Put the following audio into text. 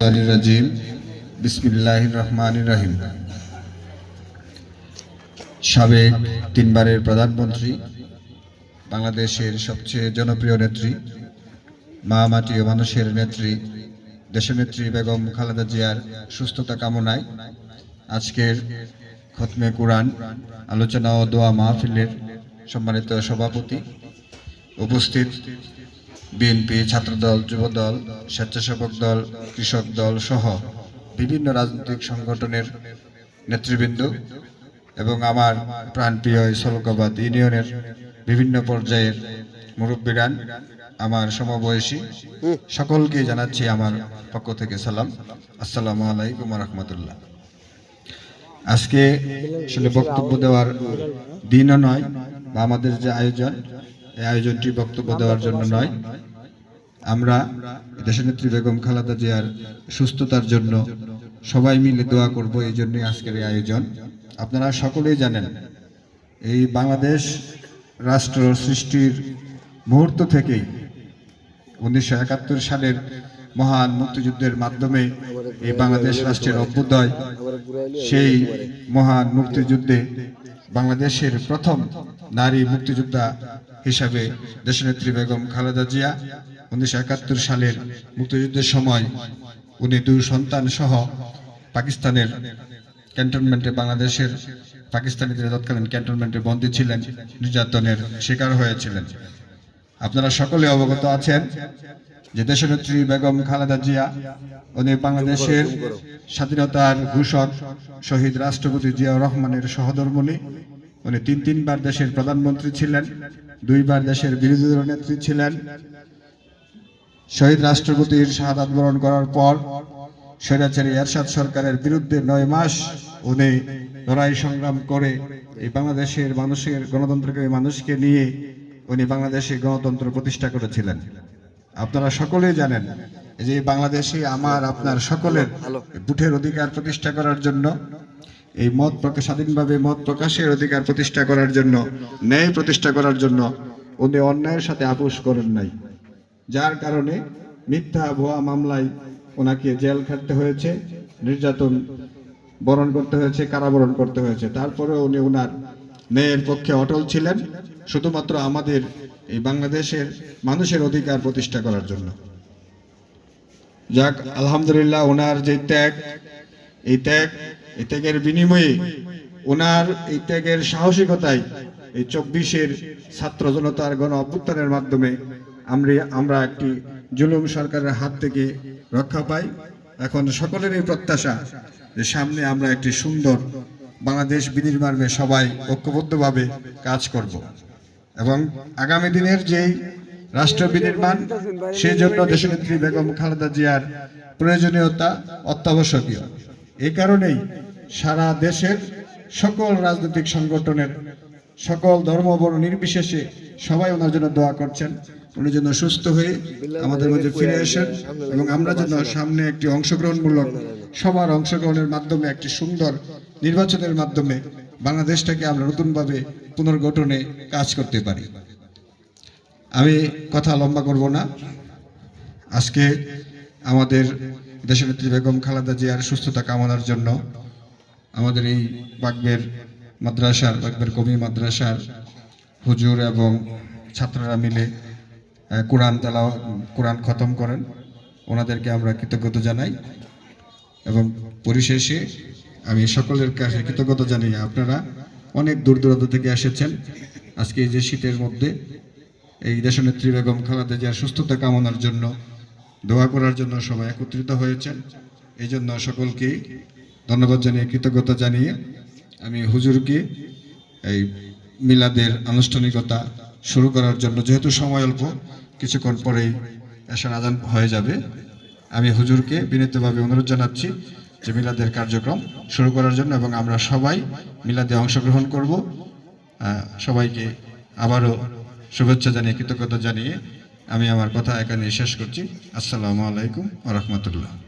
রাজিম বিসমিল্লাহ রহমান রহিম সাবেক তিনবারের প্রধানমন্ত্রী, বাংলাদেশের সবচেয়ে জনপ্রিয় নেত্রী, মা মাটি ও মানুষের নেত্রী, দেশনেত্রী বেগম খালেদা জিয়ার সুস্থতা কামনায় আজকের খতমে কোরআন, আলোচনা ও দোয়া মাহফিলের সম্মানিত সভাপতি উপস্থিত বিএনপি, ছাত্রদল, যুবদল, স্বেচ্ছাসেবক দল, কৃষক দল সহ বিভিন্ন রাজনৈতিক সংগঠনের নেতৃবৃন্দ এবং আমার প্রাণপ্রিয় সলকাবাদ ইউনিয়নের বিভিন্ন পর্যায়ের মুরব্বীরান, আমার সমবয়সী সকলকে জানাচ্ছি আমার পক্ষ থেকে সালাম। আসসালামু আলাইকুম রহমতুল্লাহ। আজকে আসলে বক্তব্য দেওয়ার দিনও নয়, বা আমাদের যে আয়োজন এই আয়োজনটি বক্তব্য দেওয়ার জন্য নয়। আমরা দেশনেত্রী বেগম খালেদা জিয়ার সুস্থতার জন্য সবাই মিলে দোয়া করব এই জন্যই আজকের এই আয়োজন। আপনারা সকলেই জানেন এই বাংলাদেশ রাষ্ট্র সৃষ্টির মুহূর্ত থেকেই উনিশশো একাত্তর সালের মহান মুক্তিযুদ্ধের মাধ্যমে এই বাংলাদেশ রাষ্ট্রের অভ্যুদয় সেই মহান মুক্তিযুদ্ধে বাংলাদেশের প্রথম নারী মুক্তিযোদ্ধা হিসাবে দেশনেত্রী বেগম খালেদা জিয়া উনিশশো একাত্তর সালের মুক্তিযুদ্ধের সময় উনি দুই সন্তান সহ পাকিস্তানের ক্যান্টনমেন্টে বাংলাদেশের পাকিস্তানিদের তৎকালীন ক্যান্টনমেন্টে বন্দী ছিলেন, নির্যাতনের শিকার হয়েছিলেন। আপনারা সকলে অবগত আছেন যে দেশনেত্রী বেগম খালেদা জিয়া, উনি বাংলাদেশের স্বাধীনতার ঘোষক, শহীদ রাষ্ট্রপতি জিয়াউর রহমানের সহধর্মণী। উনি তিন তিনবার দেশের প্রধানমন্ত্রী ছিলেন। দুইবার দেশের বিরোধী দলের নেত্রী ছিলেন। শহীদ রাষ্ট্রপতির শাহাদাত বরণ করার পর স্বৈরাচারী এরশাদ সরকারের বিরুদ্ধে নয় মাস উনি লড়াই সংগ্রাম করে এই বাংলাদেশের মানুষের গণতন্ত্রকে মানুষকে নিয়ে উনি বাংলাদেশে গণতন্ত্র প্রতিষ্ঠা করেছিলেন। আপনারা সকলেই জানেন যে বাংলাদেশে আমার আপনার সকলের বুথের অধিকার প্রতিষ্ঠা করার জন্য এই মত প্রকাশ, স্বাধীনভাবে মত প্রকাশের অধিকার প্রতিষ্ঠা করার জন্য, ন্যায় প্রতিষ্ঠা করার জন্য উনি অন্যায়ের সাথে আপোষ করেন নাই। যার কারণে মিথ্যা ভুয়া মামলায় ওনাকে জেল খাটতে হয়েছে, নির্যাতন বরণ করতে হয়েছে, কারাবরণ করতে হয়েছে। তারপরে উনি ওনার ন্যায়ের পক্ষে অটল ছিলেন, শুধুমাত্র আমাদের এই বাংলাদেশের মানুষের অধিকার প্রতিষ্ঠা করার জন্য। যাক, আলহামদুলিল্লাহ ওনার যে ত্যাগ, এই ত্যাগ ত্যাগের বিনিময়ে ওনার এই ত্যাগের সাহসিকতায় এই চব্বিশের ছাত্র জনতার গণ অভ্যুত্থানের মাধ্যমে আমরা আমরা একটি জুলুম সরকারের হাত থেকে রক্ষা পাই। এখন সকলেরই প্রত্যাশা যে সামনে আমরা একটি সুন্দর বাংলাদেশ বিনির্মাণে সবাই ঐক্যবদ্ধভাবে কাজ করব এবং আগামী দিনের যেই রাষ্ট্র বিনির্মাণ সেই জন্য দেশনেত্রী বেগম খালেদা জিয়ার প্রয়োজনীয়তা অত্যাবশ্যকীয়। এই কারণেই সারা দেশের সকল রাজনৈতিক সংগঠনের সকল ধর্ম ধর্মবর্ণ নির্বিশেষে সবাই ওনার জন্য দোয়া করছেন। উনি যেন সুস্থ হয়ে আমাদের মধ্যে ফিরে আসেন এবং আমরা যেন সামনে একটি অংশগ্রহণমূলক সবার অংশগ্রহণের মাধ্যমে, একটি সুন্দর নির্বাচনের মাধ্যমে বাংলাদেশটাকে আমরা নতুনভাবে পুনর্গঠনে কাজ করতে পারি। আমি কথা লম্বা করব না। আজকে আমাদের দেশনেত্রী বেগম খালেদা জিয়ার সুস্থতা কামনার জন্য আমাদের এই বাগবের মাদ্রাসার, বাগবের কবি মাদ্রাসার হুজুর এবং ছাত্ররা মিলে কোরআন তালা কোরআন খতম করেন। ওনাদেরকে আমরা কৃতজ্ঞতা জানাই এবং পরিশেষে আমি সকলের কাছে কৃতজ্ঞতা জানাই আপনারা অনেক দূর দূরান্ত থেকে এসেছেন। আজকে এই যে শীতের মধ্যে এই দেশনেত্রী বেগম খালেদা জিয়ার সুস্থতা কামনার জন্য, দোয়া করার জন্য সবাই একত্রিত হয়েছেন। এই জন্য সকলকে ধন্যবাদ জানিয়ে, কৃতজ্ঞতা জানিয়ে আমি হুজুরকে এই মিলাদের আনুষ্ঠানিকতা শুরু করার জন্য, যেহেতু সময় অল্প, কিছুক্ষণ পরেই এসার আজান হয়ে যাবে। আমি হুজুরকে বিনীতভাবে অনুরোধ জানাচ্ছি যে মিলাদের কার্যক্রম শুরু করার জন্য এবং আমরা সবাই মিলাদে অংশগ্রহণ করব। সবাইকে আবারও শুভেচ্ছা জানিয়ে, কৃতজ্ঞতা জানিয়ে আমি আমার কথা এখানে শেষ করছি। আসসালামু আলাইকুম রহমতুল্লাহ।